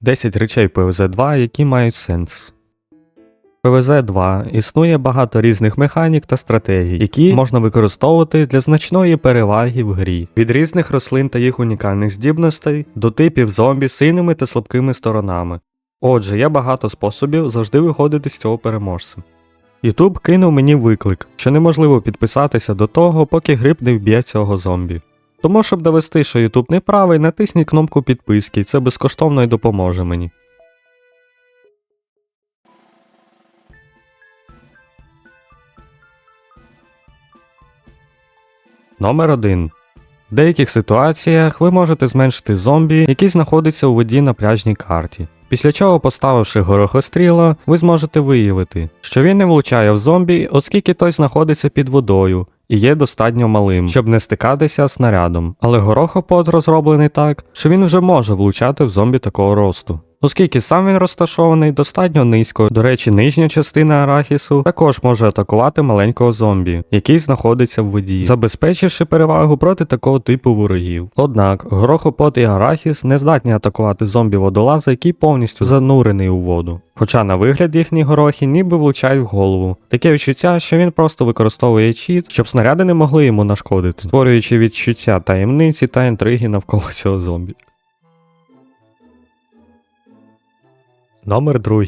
10 речей ПВЗ-2, які мають сенс. ПВЗ-2 існує багато різних механік та стратегій, які можна використовувати для значної переваги в грі, від різних рослин та їх унікальних здібностей до типів зомбі з сильними та слабкими сторонами. Отже, є багато способів завжди виходити з цього переможцем. Ютуб кинув мені виклик, що неможливо підписатися до того, поки гриб не вб'є цього зомбі. Тому, щоб довести, що Ютуб не правий, натисніть кнопку підписки, це безкоштовно і допоможе мені. Номер 1. В деяких ситуаціях ви можете зменшити зомбі, який знаходиться у воді на пляжній карті. Після чого, поставивши горохостріла, ви зможете виявити, що він не влучає в зомбі, оскільки той знаходиться під водою і є достатньо малим, щоб не стикатися снарядом. Але горохопод розроблений так, що він вже може влучати в зомбі такого росту. Оскільки сам він розташований достатньо низько, до речі, нижня частина арахісу також може атакувати маленького зомбі, який знаходиться в воді, забезпечивши перевагу проти такого типу ворогів. Однак горохопот і арахіс не здатні атакувати зомбі водолаза, який повністю занурений у воду. Хоча на вигляд їхні горохи ніби влучають в голову. Таке відчуття, що він просто використовує чіт, щоб снаряди не могли йому нашкодити, створюючи відчуття таємниці та інтриги навколо цього зомбі. Номер 2.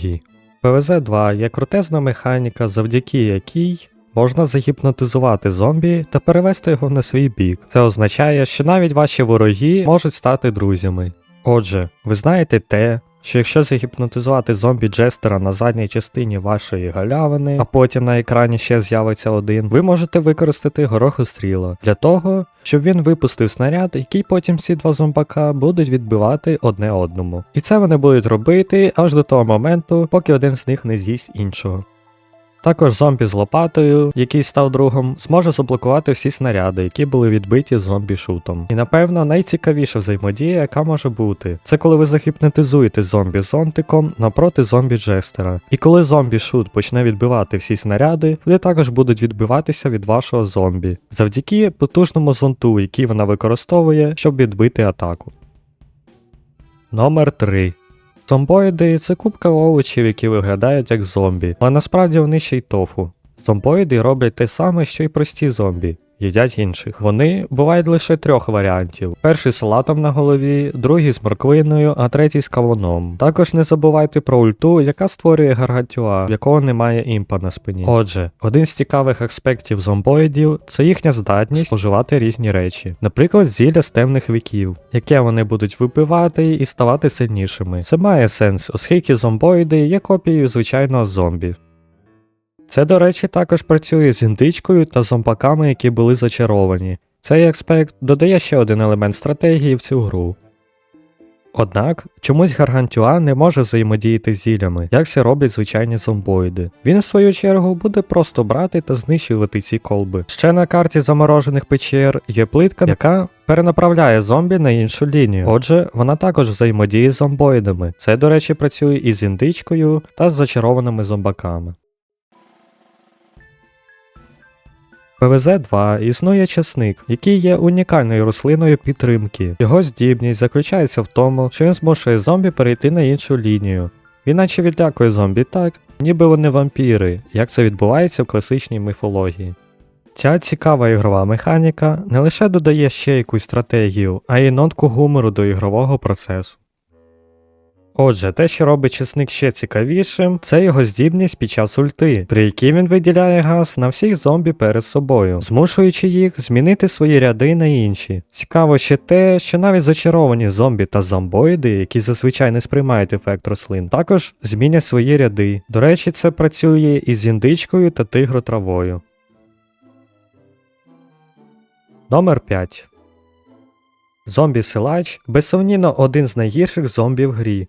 ПВЗ-2 є крутезна механіка, завдяки якій можна загіпнотизувати зомбі та перевести його на свій бік. Це означає, що навіть ваші вороги можуть стати друзями. Отже, ви знаєте те, що якщо загіпнотизувати зомбі Джестера на задній частині вашої галявини, а потім на екрані ще з'явиться один, ви можете використати горохостріла для того, щоб він випустив снаряд, який потім ці два зомбака будуть відбивати одне одному. І це вони будуть робити аж до того моменту, поки один з них не з'їсть іншого. Також зомбі з лопатою, який став другом, зможе заблокувати всі снаряди, які були відбиті зомбі шутом. І напевно найцікавіша взаємодія, яка може бути, це коли ви захіпнотизуєте зомбі зонтиком напроти зомбі Джестера. І коли зомбі шут почне відбивати всі снаряди, вони також будуть відбиватися від вашого зомбі, завдяки потужному зонту, який вона використовує, щоб відбити атаку. Номер 3. Зомбоїди це купка овочів, які виглядають як зомбі, але насправді вони ще й тофу. Зомбоїди роблять те саме, що й прості зомбі. Їдять інших. Вони бувають лише трьох варіантів: перший з салатом на голові, другий з морквиною, а третій з кавуном. Також не забувайте про ульту, яка створює гаргатюа, в якого немає імпа на спині. Отже, один з цікавих аспектів зомбоїдів це їхня здатність споживати різні речі, наприклад, зілля з темних віків, яке вони будуть випивати і ставати сильнішими. Це має сенс, оскільки зомбоїди є копією звичайного зомбі. Це, до речі, також працює з індичкою та зомбаками, які були зачаровані. Цей аспект додає ще один елемент стратегії в цю гру. Однак, чомусь Гаргантюа не може взаємодіяти з зіллями, як це роблять звичайні зомбоїди. Він, в свою чергу, буде просто брати та знищувати ці колби. Ще на карті заморожених печер є плитка, яка перенаправляє зомбі на іншу лінію. Отже, вона також взаємодіє з зомбоїдами. Це, до речі, працює і з індичкою та з зачарованими зомбаками. ПВЗ-2 існує часник, який є унікальною рослиною підтримки. Його здібність заключається в тому, що він змушує зомбі перейти на іншу лінію. Він наче відлякує зомбі так, ніби вони вампіри, як це відбувається в класичній міфології. Ця цікава ігрова механіка не лише додає ще якусь стратегію, а й нотку гумору до ігрового процесу. Отже, те, що робить чесник ще цікавішим, це його здібність під час ульти, при якій він виділяє газ на всіх зомбі перед собою, змушуючи їх змінити свої ряди на інші. Цікаво ще те, що навіть зачаровані зомбі та зомбоїди, які зазвичай не сприймають ефект рослин, також змінять свої ряди. До речі, це працює і з індичкою та тигротравою. Номер 5. Зомбі-силач безсумнівно один з найгірших зомбі в грі.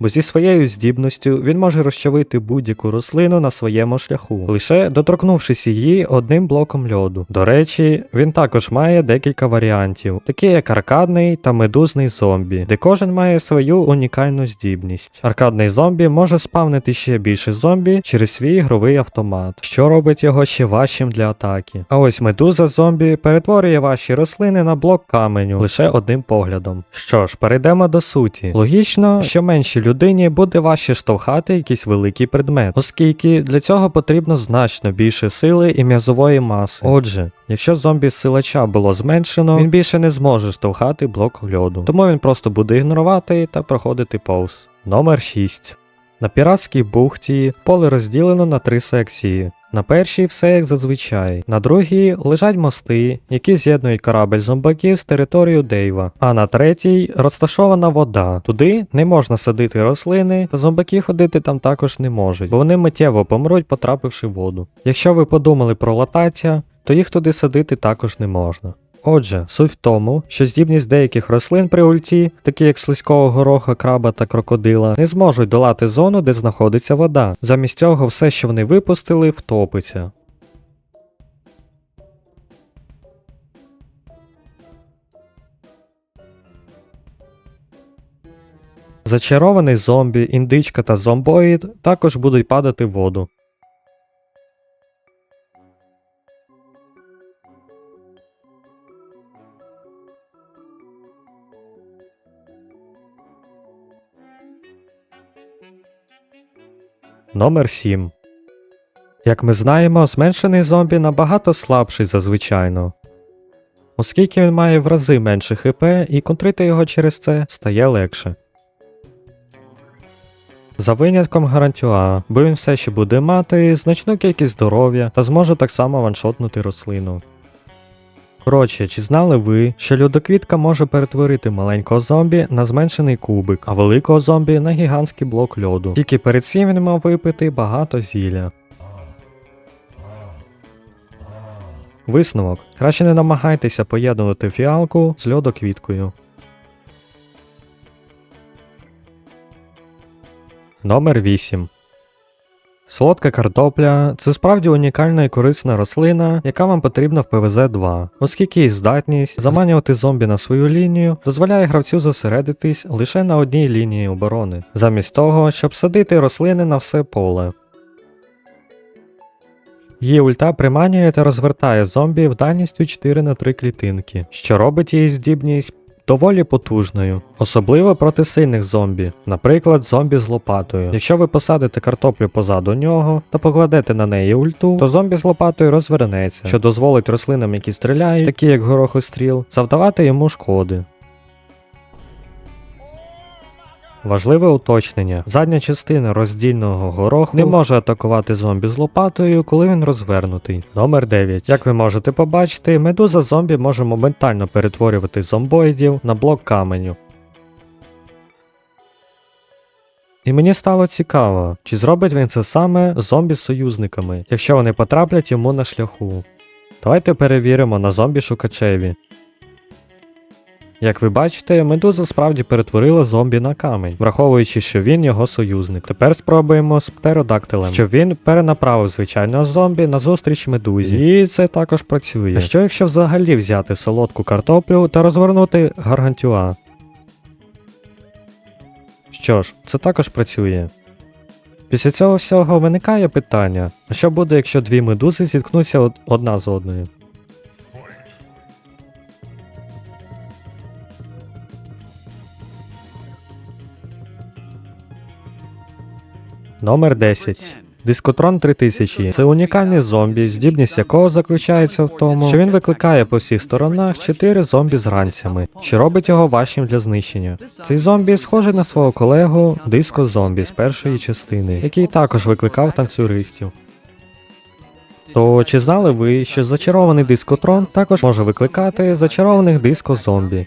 Бо зі своєю здібністю він може розчавити будь-яку рослину на своєму шляху, лише доторкнувшись її одним блоком льоду. До речі, він також має декілька варіантів, такі як аркадний та медузний зомбі, де кожен має свою унікальну здібність. Аркадний зомбі може спавнити ще більше зомбі через свій ігровий автомат, що робить його ще важчим для атаки. А ось медуза зомбі перетворює ваші рослини на блок каменю лише одним поглядом. Що ж, перейдемо до суті. Логічно, що меншій людині буде важче штовхати якийсь великий предмет, оскільки для цього потрібно значно більше сили і м'язової маси. Отже, якщо зомбі силача було зменшено, він більше не зможе штовхати блок льоду, тому він просто буде ігнорувати та проходити повз. Номер 6. На піратській бухті поле розділено на три секції. На першій все як зазвичай, на другій лежать мости, які з'єднують корабель зомбаків з територією Дейва, а на третій розташована вода. Туди не можна садити рослини, та зомбаки ходити там також не можуть, бо вони миттєво помруть, потрапивши в воду. Якщо ви подумали про латаття, то їх туди садити також не можна. Отже, суть в тому, що здібність деяких рослин при ульті, такі як слизького гороха, краба та крокодила, не зможуть долати зону, де знаходиться вода. Замість цього все, що вони випустили, втопиться. Зачарований зомбі, індичка та зомбоїд також будуть падати в воду. Номер 7. Як ми знаємо, зменшений зомбі набагато слабший за звичайно. Оскільки він має в рази менше ХП і контрити його через це стає легше. За винятком гарантюа, бо він все ще буде мати значну кількість здоров'я та зможе так само ваншотнути рослину. Коротше, чи знали ви, що льодоквітка може перетворити маленького зомбі на зменшений кубик, а великого зомбі на гігантський блок льоду. Тільки перед цим він мав випити багато зілля. Висновок. Краще не намагайтеся поєднувати фіалку з льодоквіткою. Номер 8. Солодка картопля це справді унікальна і корисна рослина, яка вам потрібна в ПВЗ-2, оскільки її здатність заманювати зомбі на свою лінію дозволяє гравцю зосередитись лише на одній лінії оборони, замість того, щоб садити рослини на все поле. Її ульта приманює та розвертає зомбі в дальністю 4 на 3 клітинки, що робить її здібність доволі потужною, особливо проти сильних зомбі, наприклад, зомбі з лопатою. Якщо ви посадите картоплю позаду нього та покладете на неї ульту, то зомбі з лопатою розвернеться, що дозволить рослинам, які стріляють, такі як горохостріл, завдавати йому шкоди. Важливе уточнення: задня частина роздільного гороху не може атакувати зомбі з лопатою, коли він розвернутий. Номер 9. Як ви можете побачити, медуза зомбі може моментально перетворювати зомбоїдів на блок каменю. І мені стало цікаво, чи зробить він це саме з зомбі-союзниками, якщо вони потраплять йому на шляху. Давайте перевіримо на зомбі-шукачеві. Як ви бачите, медуза справді перетворила зомбі на камінь, враховуючи, що він його союзник. Тепер спробуємо з птеродактилем, щоб він перенаправив звичайного зомбі на зустріч медузі. І це також працює. А що якщо взагалі взяти солодку картоплю та розвернути гаргантюа? Що ж, це також працює. Після цього всього виникає питання: а що буде, якщо дві медузи зіткнуться одна з одною? Номер 10. Дискотрон 3000 це унікальний зомбі, здібність якого заключається в тому, що він викликає по всіх сторонах 4 зомбі з ранцями, що робить його важчим для знищення. Цей зомбі схожий на свого колегу диско зомбі з першої частини, який також викликав танцюристів. То чи знали ви, що зачарований дискотрон також може викликати зачарованих диско зомбі?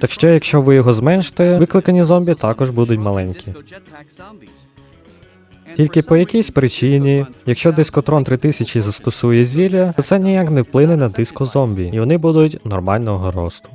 Так що, якщо ви його зменшите, викликані зомбі також будуть маленькі. Тільки по якійсь причині, якщо дискотрон 3000 застосує зілля, то це ніяк не вплине на диско зомбі, і вони будуть нормального росту.